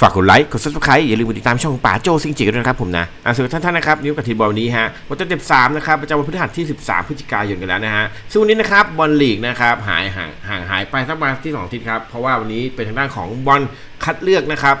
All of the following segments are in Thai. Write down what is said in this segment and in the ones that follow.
ฝากกดไลค์กด subscribe อย่าลืมกดติดตามช่องป่าโจซิงจิกด้วยนะครับผมนะอะสำหรับท่านท่านนะครับนิ้วกับทีมบอลนนี้ฮะวันที่13นะครับประจำวันพฤหัสที่ 13 พฤศจิกายนกันแล้วนะฮะซึ่งวันนี้นะครับบอลลีกนะครับหายห่างห่างหายไปสักประมาณที่2อาทิตย์ครับเพราะว่าวันนี้เป็นทางด้านของบอลคัดเลือกนะครับ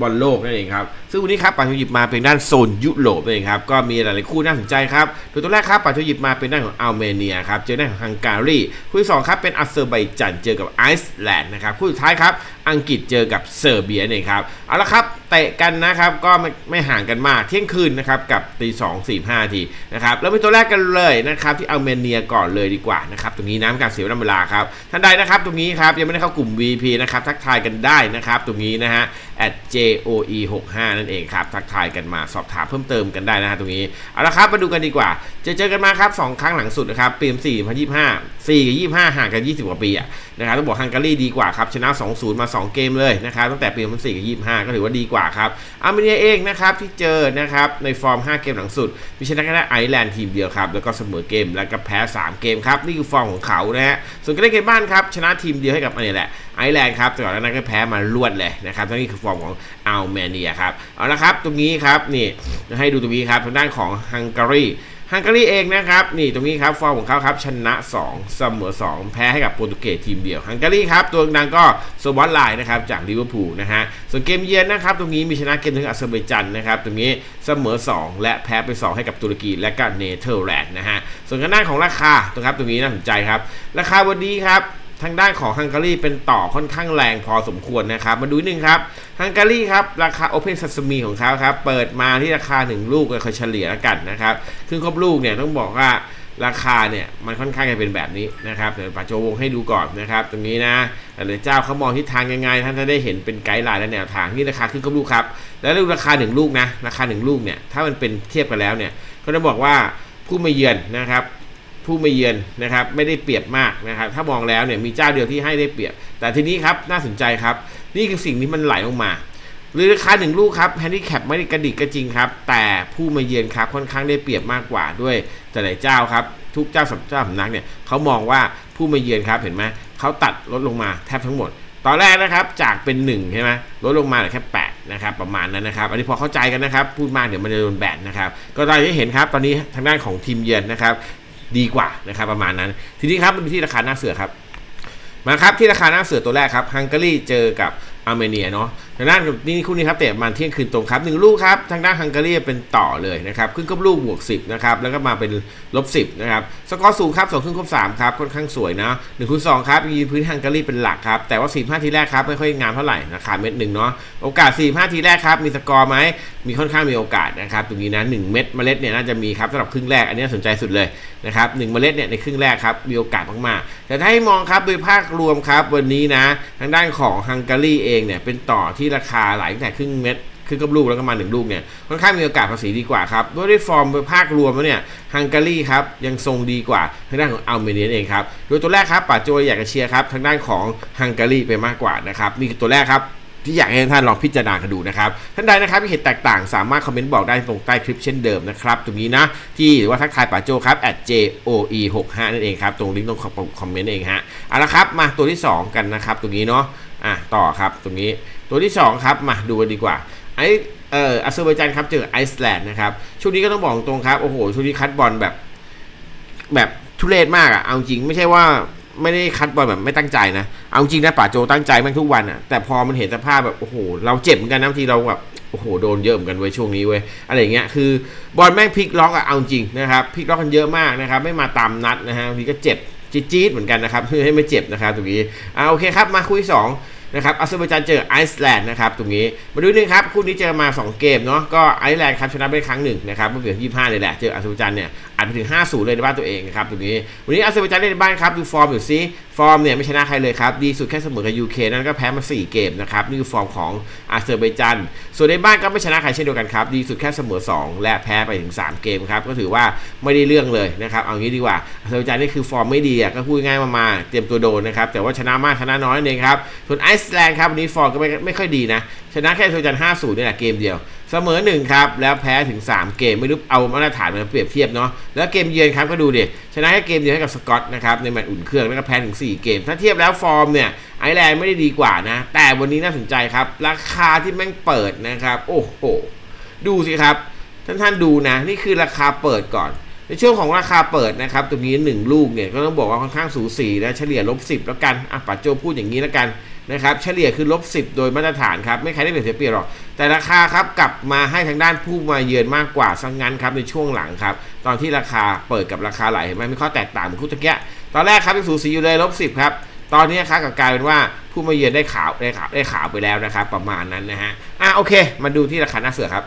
บอลโลกนั่นเองครับ ซึ่งวันนี้ครับป่าโจหยิบมาเป็นด้านโซนยุโรปนั่นเองครับ ก็มีหลายๆคู่น่าสนใจครับโดยตัวแรกครับป่าโจหยิบมาเป็นด้านของอัลเมเนียครับ เจอด้านของฮังการี คู่ที่สองครับเป็นอัเซอร์ไบจันเจอกับไอซ์แลนด์นะครับ คู่สุดท้ายครับ อังกฤษเจอกับเซอร์เบียนี่ครับ เอาละครับ เตะกันนะครับ ก็ไม่ไม่ห่างกันมากเที่ยงคืนนะครับกับตีสองสี่ห้าทีนะครับแล้วเป็นตัวแรกกันเลยนะครับที่อัลเมเนียก่อนเลยดีกว่านะครับตรงนี้น้ำการเสียเวลาครับท่านใดนะครับตรงนี้ครับยังไม่ได้เข้ากลุ่ม VP นะครับทักทายกันได้นะครับตรงนี้นะฮะ at joe 65นั่นเองครับทักทายกันมาสอบถามเพิ่มเติมกันได้นะฮะตรงนี้เอาละครับมาดูกันดีกว่า จะเจอกันมาครับสองครั้งหลังสุดนะครับปีม4 2025 4กับ25 ห่างกัน 20 กว่าปีอะนะครับต้องบอกฮังการีดีกว่าครับชนะ 2-0 มา 2 เกมเลยนะครับตั้งแต่ปี2004กับ25 ก็ถือว่าดีกว่าครับอาร์เมเนียเองนะครับที่เจอนะครับในฟอร์ม 5 เกมหลังสุดมีชนะแค่ไอร์แลนด์ทีมเดียวครับแล้วก็เสมอเกมแล้วก็แพ้ 3 เกมครับนี่คือฟอร์มของเขานะฮะส่วนการเล่นเกมบ้านครับชนะทีมเดียวให้กับอันนี้แหละไอร์แลนด์ครับแต่ก่อนนั้นก็แพ้มาลวดเลยนะครับนี่คือฟอร์มของอาร์เมเนียครับเอาละครับตรงนี้ครับนี่ให้ดูตรงนี้ครับทางด้านของฮังการี ฮังการีเองนะครับนี่ตรงนี้ครับฟอร์มของเขาครับชนะ 2 เสมอ 2 แพ้ให้กับโปรตุเกสทีมเดียวฮังการีครับตัวดังก็โซบอสไลน์นะครับจากลิเวอร์พูลนะฮะส่วนเกมเยือนนะครับตรงนี้มีชนะเกมถึงอาเซอร์ไบจันนะครับตรงนี้เสมอ 2 และแพ้ไป 2 ให้กับตุรกีและก็เนเธอร์แลนด์นะฮะส่วนทางด้านของราคาตรงครับตรงนี้น่าสนใจครับ ราคาวันนี้ครับทางด้านของฮังการีเป็นต่อค่อนข้างแรงพอสมควรนะครับ มาดูนิดนึงครับ ฮังการีครับราคา Open Sesame ของเขาครับเปิดมาที่ราคา 1 ลูกก็เคยเฉลี่ยแล้วกันนะครับซึ่งครบลูกเนี่ยต้องบอกว่าราคาเนี่ยมันค่อนข้างจะเป็นแบบนี้นะครับเดี๋ยวปาโจวงให้ดูก่อนนะครับตรงนี้นะแต่เจ้าเขามองทิศทางยังไงท่านจะได้เห็นเป็นไกด์ไลน์และแนวทางนี่ราคาขึ้นครบลูกครับแล้วดูราคา 1 ลูกนะราคา 1 ลูกเนี่ยถ้ามันเป็นเทียบกันแล้วเนี่ยก็จะบอกว่าผู้มาเยือนนะครับผู้มาเยือนนะครับไม่ได้เปรียบมากนะครับถ้ามองแล้วเนี่ยมีเจ้าเดียวที่ให้ได้เปรียบ แต่ทีนี้ครับน่าสนใจครับ นี่คือสิ่งที่มันไหลลงมาหรือราคาหนึ่งลูกครับแฮนดี้แคปไม่ได้กระดิกก็จริงครับ แต่ผู้มาเยือนครับค่อนข้างได้เปรียบมากกว่าด้วยแต่หลายเจ้าครับทุกเจ้าสำเจ้าสำนักเนี่ยเขามองว่าผู้มาเยือนครับเห็นไหมเขาตัดลดลงมาแทบทั้งหมด ตอนแรกนะครับจากเป็น1ใช่ไหมลดลงมาเหลือแค่8นะครับประมาณนั้นนะครับ อันนี้พอเข้าใจกันนะครับ พูดมากเดี๋ยวมันจะโดนแบนนะครับ ก็ได้เห็นครับตอนนี้ทางด้านของทีมเยือนนะครับ ดีกว่านะครับประมาณนั้น ทีนี้ครับมันที่ราคาหน้าเสือครับ มาครับที่ราคาหน้าเสือตัวแรกครับฮังการีเจอกับอาร์เมเนียเนาะทางด้านนี่คู่นี้ครับเตะมาเที่ยงคืนตรงครับหนึ่งลูกครับทางด้านฮังการีเป็นต่อเลยนะครับครึ่งครบลูกบวก 10นะครับแล้วก็มาเป็นลบ 10นะครับสกอร์สูงครับสองครึ่งครบ3ครับค่อนข้างสวยนะหนึ่งคูณสองครับยืนพื้นฮังการีเป็นหลักครับแต่ว่า4 5ทีแรกครับไม่ค่อยงามเท่าไหร่ราคาเม็ดหนึ่งเนาะโอกาส4 5ทีแรกครับมีสกอร์ไหมมีค่อนข้างมีโอกาสนะครับตรงนี้นะ1เม็ดเมล็ดเนี่ยน่าจะมีครับสำหรับครึ่งแรกอันนี้สนใจสุดเลยนะครับหนึ่งเมล็ดเนี่ยในครึ่งแรกครับมีโอกาสมากๆแต่ถ้าให้มองครับโดยภาพรวมครับวันนี้นะทางด้านของฮังการีเองเนี่ยเป็นต่อทราคาไหลตั้งแต่ครึ่งเม็ดครึ่งกับลูกแล้วก็มาหนึ่งลูกเนี่ยค่อนข้างมีโอกาสภาษีดีกว่าครับด้วยด้วยฟอร์มภาครวมแล้วเนี่ยฮังการีครับยังทรงดีกว่าทางด้านของอัลเมเนียเองครับโดยตัวแรกครับป่าโจอยากจะเชียร์ครับทางด้านของฮังการีไปมากกว่านะครับนี่คือตัวแรกครับ ที่อยากให้ท่านลองพิจารณากันดูนะครับ ท่านใดนะครับที่เห็นแตกต่างสามารถคอมเมนต์บอกได้ตรงใต้คลิปเช่นเดิมนะครับ ตรงนี้นะที่หรือว่าทักทายป่าโจครับ at joe 6 5นั่นเองครับ ตรงลิงก์ตรงคอมเมนต์เองฮะเอาละครับ มาตัวที่ 2 กันนะครับ ตรงนี้เนาะอะต่อครับตรงนี้ตัวที่ 2 ครับ มาดูกันดีกว่าไอเอ่ออาเซอร์ไบจานครับเจอไอซ์แลนด์นะครับช่วงนี้ก็ต้องบอกตรงครับโอ้โหช่วงนี้คัดบอลแบบแบบทุเรศมากอะเอาจริงไม่ใช่ว่า ไม่ได้คัดบอลแบบไม่ตั้งใจนะ เอาจริงนะป่าโจตั้งใจแม่งทุกวันอะแต่พอมันเห็นสภาพแบบโอ้โหเราเจ็บเหมือนกันนะบางทีเราแบบโอ้โหโดนเยอะเหมือนกันเว้ยช่วงนี้เว้ยอะไรอย่างเงี้ยคือบอลแม่งพลิกล็อกอะเอาจริงนะครับพลิกล็อกกันเยอะมากนะครับ ไม่มาตามนัดนะฮะบางทีก็เจ็บจี๊ดๆเหมือนกันนะครับเพื่อให้ไม่เจ็บนะครับตรงนี้อ่าโอเคครับมาคุยสอง นะครับอาเซอร์ไบจานเจอไอซ์แลนด์นะครับตรงนี้มาดูนึงครับคู่นี้เจอมา 2 เกมเนาะก็ไอซ์แลนด์ครับชนะไปครั้งหนึ่งนะครับเมื่อเดือน25เลยแหละเจออาเซอร์ไบจานเนี่ยอัดไปถึง 5-0 เลยในบ้านตัวเองนะครับตรงนี้วันนี้อาเซอร์ไบจานเล่นในบ้านครับดูฟอร์มอยู่ซิฟอร์มเนี่ยไม่ชนะใครเลยครับดีสุดแค่เสมอกับยูเคนั่นก็แพ้มา 4 เกมนะครับนี่คือฟอร์มของอาเซอร์ไบจานส่วนในบ้านก็ไม่ชนะใครเช่นเดียวกันครับดีสุดแค่เสมอ 2 และแพ้ไปถึง 3 เกมครับก็ถือว่าไม่ได้เรื่องเลยนะครับเอางี้ดีกว่าอาเซอร์ไบจานนี่คือฟอร์มไม่ดีอะก็พูดง่ายมาๆเตรียมตัวโดนนะครับแต่ว่าชนะมากชนะน้อยเองครับส่วนไอซสแลนด์ครับวันนี้ฟอร์มก็ไม่ไม่ค่อยดีนะ ชนะแค่โซจัน50นี่แหละเกมเดียว เสมอหนึ่งครับ แล้วแพ้ถึง 3 เกมไม่รู้เอามาตรฐานมาเปรียบเทียบเนาะแล้วเกมเยือนครับก็ดูดิชนะแค่เกมเดียวให้กับสกอตนะครับในแมตช์อุ่นเครื่องแล้วก็แพ้ถึง 4 เกม ถ้าเทียบแล้วฟอร์มเนี่ยไอร์แลนด์ไม่ได้ดีกว่านะ แต่วันนี้น่าสนใจครับ ราคาที่แม่งเปิดนะครับ โอ้โหดูสิครับท่านท่านดูนะ นี่คือราคาเปิดก่อน ในช่วงของราคาเปิดนะครับตรงนี้ 1 ลูกเนี่ยก็ต้องบอกว่าค่อนข้างสูสีนะเฉลี่ยลบสิแล้วกันอะปัจโจพูดอย่างนี้แล้วกันนะครับเฉลี่ยคือลบสิโดยมาตรฐานครับไม่ใครได้เปรียบเสียเปรียบหรอก แต่ราคาครับกลับมาให้ทางด้านผู้มาเยือนมากกว่าสังงั้นครับในช่วงหลังครับตอนที่ราคาเปิดกับราคาไหลเห็นไหมมีข้อแตกต่างเหมือนคู่ตะเกียตอนแรกครับยังสูสีอยู่เลยลบสิครับตอนนี้ครับกลับกลายเป็นว่าผู้มาเยือนได้ขาวได้ขาวได้ขาวไปแล้วนะครับประมาณนั้นนะฮะอะโอเค มาดูที่ราคาหน้าเสือครับ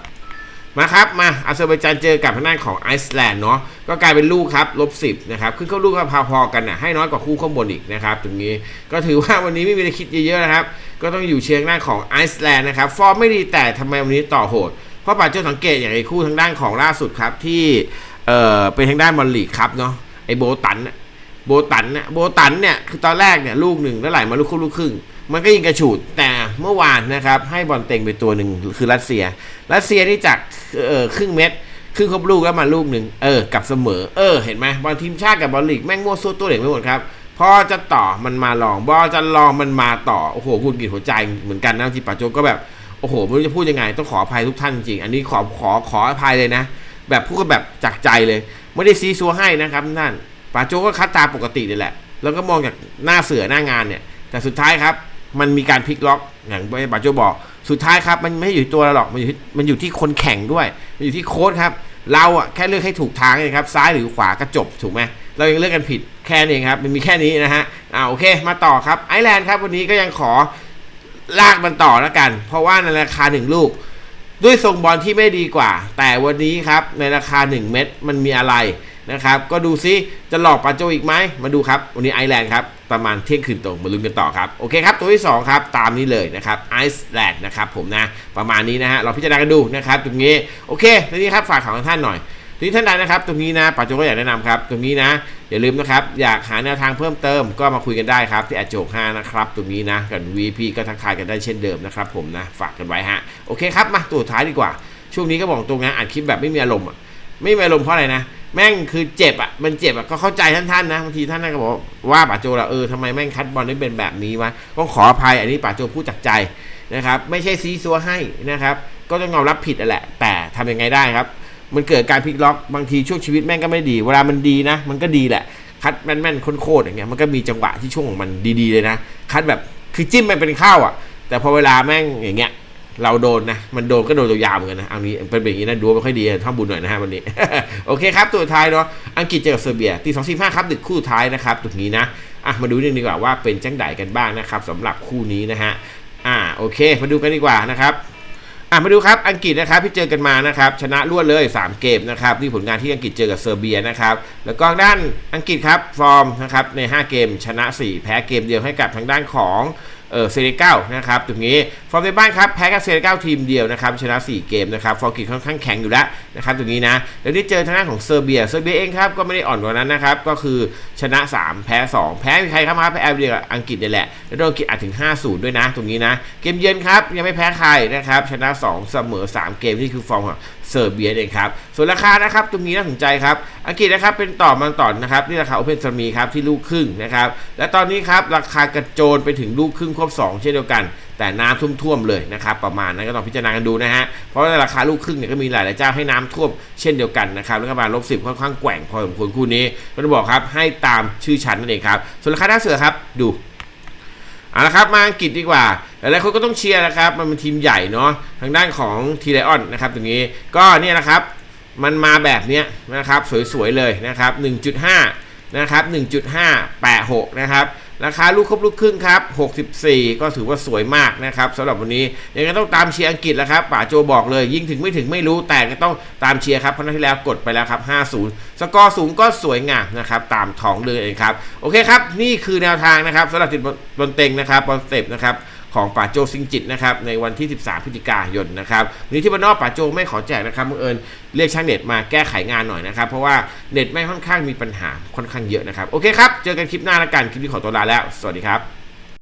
มาครับ มาอาเซอร์ไบจานเจอกับทางด้านของไอซ์แลนด์เนาะก็กลายเป็นลูกครับลบสิบนะครับขึ้นเข้าลูกก็พอๆกันนะให้น้อยกว่าคู่ข้างบนอีกนะครับตรงนี้ก็ถือว่าวันนี้ไม่มีอะไรคิดเยอะๆนะครับ ก็ต้องอยู่เชียงหน้าของไอซ์แลนด์นะครับฟอร์มไม่ดีแต่ทำไมวันนี้ต่อโหด เพราะป่าเจ้าสังเกตอย่างไอ้คู่ทางด้านของล่าสุดครับที่เอ่อเป็นทางด้านบอลลีกครับเนาะไอ้โบตันโบตันเนี่ยโบตันเนี่ยคือตอนแรกเนี่ยลูกหนึ่งแล้วไหลมาลูกคู่ลูกครึ่ง มันก็ยิงกระฉูดแต่เมื่อวานนะครับ ให้บอลเต็งไปตัวหนึ่งคือรัสเซีย รัสเซียนี่จากเออครึ่งเม็ดครึ่งครบลูกแล้วมาลูกหนึ่งเออกับเสมอเออเห็นไหมบอลทีมชาติกับบอลลีกแม่งมั่วซั่วตัวเหล่งไปหมดครับพอจะต่อมันมาลองบอลจะลองมันมาต่อโอ้โหกุนกินหัวใจเหมือนกันนะที่ปาโจก็แบบโอ้โหไม่รู้จะพูดยังไง ต้องขออภัยทุกท่านจริง อันนี้ขอขอขออภัยเลยนะ แบบพูดกันแบบจากใจเลย ไม่ได้ซีซัวให้นะครับนั่นปาโจก็คัดตาปกตินี่แหละ แล้วก็มองจากหน้าเสือหน้างานเนี่ยแต่สุดท้ายครับ มันมีการพลิกล็อกอย่างที่ปาโจบอก สุดท้ายครับ มันไม่ได้อยู่ตัวเราหรอกมันอยู่ที่มันอยู่ที่คนแข่งด้วย มันอยู่ที่โค้ชครับ เราอะแค่เลือกให้ถูกทางเองครับ ซ้ายหรือขวาก็จบถูกไหมเรายังเลือกกันผิดแค่นี้ครับ มันมีแค่นี้นะฮะอ่าโอเค มาต่อครับไอแลนด์ครับ วันนี้ก็ยังขอลากมันต่อแล้วกัน เพราะว่าในราคาหนึ่งลูก ด้วยทรงบอลที่ไม่ดีกว่า แต่วันนี้ครับในราคา 1 เม็ดมันมีอะไร นะครับก็ดูซิจะหลอกปาโจอีกไหมมาดูครับ วันนี้ไอแลนด์ครับ ประมาณเที่ยงคืนตรงมาลุ้นกันต่อครับ โอเคครับ ตัวที่ 2 ครับ ตามนี้เลยนะครับไอซ์แลนด์นะครับผมนะ ประมาณนี้นะฮะเราพิจารณากันดูนะครับตรงนี้โอเคทีนี้ครับฝากของท่านหน่อยทีนี้ท่านใดนะครับ ตรงนี้นะปัจจุบันอยากแนะนำครับ ตรงนี้นะอย่าลืมนะครับ อยากหาแนวทางเพิ่มเติมก็มาคุยกันได้ครับ ที่แอดโจก5นะครับตรงนี้นะกับ VP ก็ทักทายกันได้เช่นเดิมนะครับผมนะฝากกันไว้ฮะโอเคครับมาตัวท้ายดีกว่า ช่วงนี้ก็บอกตรงนะอัดคลิปแบบไม่มีอารมณ์อะไม่มีอารมณ์เพราะอะไรนะ แม่งคือเจ็บอะ มันเจ็บอะก็เข้าใจท่านๆนะบางทีท่านก็บอกว่าป่าโจละเออทำไมแม่งคัดบอลได้เป็นแบบนี้วะต้องขออภัยอันนี้ป่าโจพูดจากใจนะครับ ไม่ใช่ซีซัวให้นะครับ ก็ต้องยอมรับผิดนั่นแหละ แต่ทำยังไงได้ครับ มันเกิดการพลิกล็อกบางทีช่วงชีวิตแม่งก็ไม่ดี เวลามันดีนะ มันก็ดีแหละ คัดแม่นๆโคตรๆอย่างเงี้ยมันก็มีจังหวะที่ช่วงของมันดีๆเลยนะ คัดแบบคือจิ้มมันเป็นข้าวอะ แต่พอเวลาแม่งอย่างเงี้ย เราโดนนะ มันโดนก็โดนยาวๆเหมือนกันนะเอานี้เป็นแบบนี้นะดูไม่ค่อยดีท่าบุญหน่อยนะฮะวันนี้ โอเคครับ ตัวท้ายเนาะอังกฤษเจอกับเซอร์เบียตีสองสิบห้าครับดึกคู่ท้ายนะครับตรงนี้นะอะมาดูนิดนึงดีกว่าว่าเป็นจังไดกันบ้างนะครับสำหรับคู่นี้นะฮะอ่าโอเค มาดูกันดีกว่านะครับอะมาดูครับอังกฤษนะครับที่เจอกันมานะครับชนะรวดเลย 3 เกมนะครับนี่ผลงานที่อังกฤษเจอกับเซอร์เบียนะครับแล้วก็ด้านอังกฤษครับฟอร์มนะครับใน 5 เกมชนะ 4 แพ้เกมเดียวให้กับทางด้านของเออเซเนกัลนะครับตรงนี้ฟอร์มในบ้านครับแพ้กับเซเนกัลทีมเดียวนะครับชนะ 4 เกมนะครับฟอร์มกฤษค่อนข้างแข็งอยู่แล้วนะครับตรงนี้นะแล้วนี่เจอทางด้านของเซอร์เบียเซอร์เบียเองครับก็ไม่ได้อ่อนกว่านั้นนะครับก็คือชนะ 3 แพ้ 2 แพ้มีใครครับมาแพ้แอลเดียกับอังกฤษนี่แหละแล้วโดนอังกฤษอัดถึง 5-0 ด้วยนะ ตรงนี้นะเกมเยือนครับยังไม่แพ้ใครนะครับชนะ 2 เสมอ 3 เกมนี่คือฟอร์มของเซอร์เบียเองครับ ส่วนราคานะครับตรงนี้น่าสนใจครับ อังกฤษนะครับเป็นต่อมันต่อนะครับนี่ราคาโอเพนซามีครับที่ลูกครึ่งนะครับ และตอนนี้ครับราคากระโจนไปถึงลูกครึ่งครบ 2 เช่นเดียวกัน แต่น้ำท่วมๆเลยนะครับประมาณนั้นก็ต้องพิจารณากันดูนะฮะเพราะว่าราคาลูกครึ่งเนี่ยก็มีหลายๆเจ้าให้น้ำท่วมเช่นเดียวกันนะครับแล้วก็มาลบสิบค่อนข้างแกว่งพอสมควรคู่นี้ก็ต้องบอกครับให้ตามชื่อชั้นนั่นเองครับส่วนราคาหน้าเสือครับดู เอาละครับมาอังกฤษดีกว่า หลายๆคนก็ต้องเชียร์นะครับ มันเป็นทีมใหญ่เนาะทางด้านของทีไลออนนะครับตรงนี้ก็เนี่ยนะครับมันมาแบบเนี้ยนะครับสวยๆเลยนะครับ 1.5 นะครับ 1.586 นะครับ ราคาลูกครบลูกครึ่งครับ 64 ก็ถือว่าสวยมากนะครับสำหรับวันนี้ยังไงต้องตามเชียร์อังกฤษแล้วครับป๋าโจบอกเลย ยิ่งถึงไม่ถึงไม่รู้แต่ก็ต้องตามเชียร์ครับเพราะนัดที่แล้วกดไปแล้วครับ 50 สกอร์สูงก็สวยงามนะครับตามท้องเรือเองครับ โอเคครับ นี่คือแนวทางนะครับสำหรับติดบนเต็งนะครับบอลสเต็ปนะครับ ของป่าโจซิงจิตนะครับในวันที่ 13 พฤศจิกายนนะครับนนี้ที่บ้านนอกป่าโจไม่ขอแจกนะครับบังเอิญเรียกช่างเน็ตมาแก้ไขงานหน่อยนะครับเพราะว่าเน็ตไม่ค่อนข้างมีปัญหาค่อนข้างเยอะนะครับโอเคครับเจอกันคลิปหน้าละกันคลิปนี้ขอตัวลาแล้ว สวัสดีครับ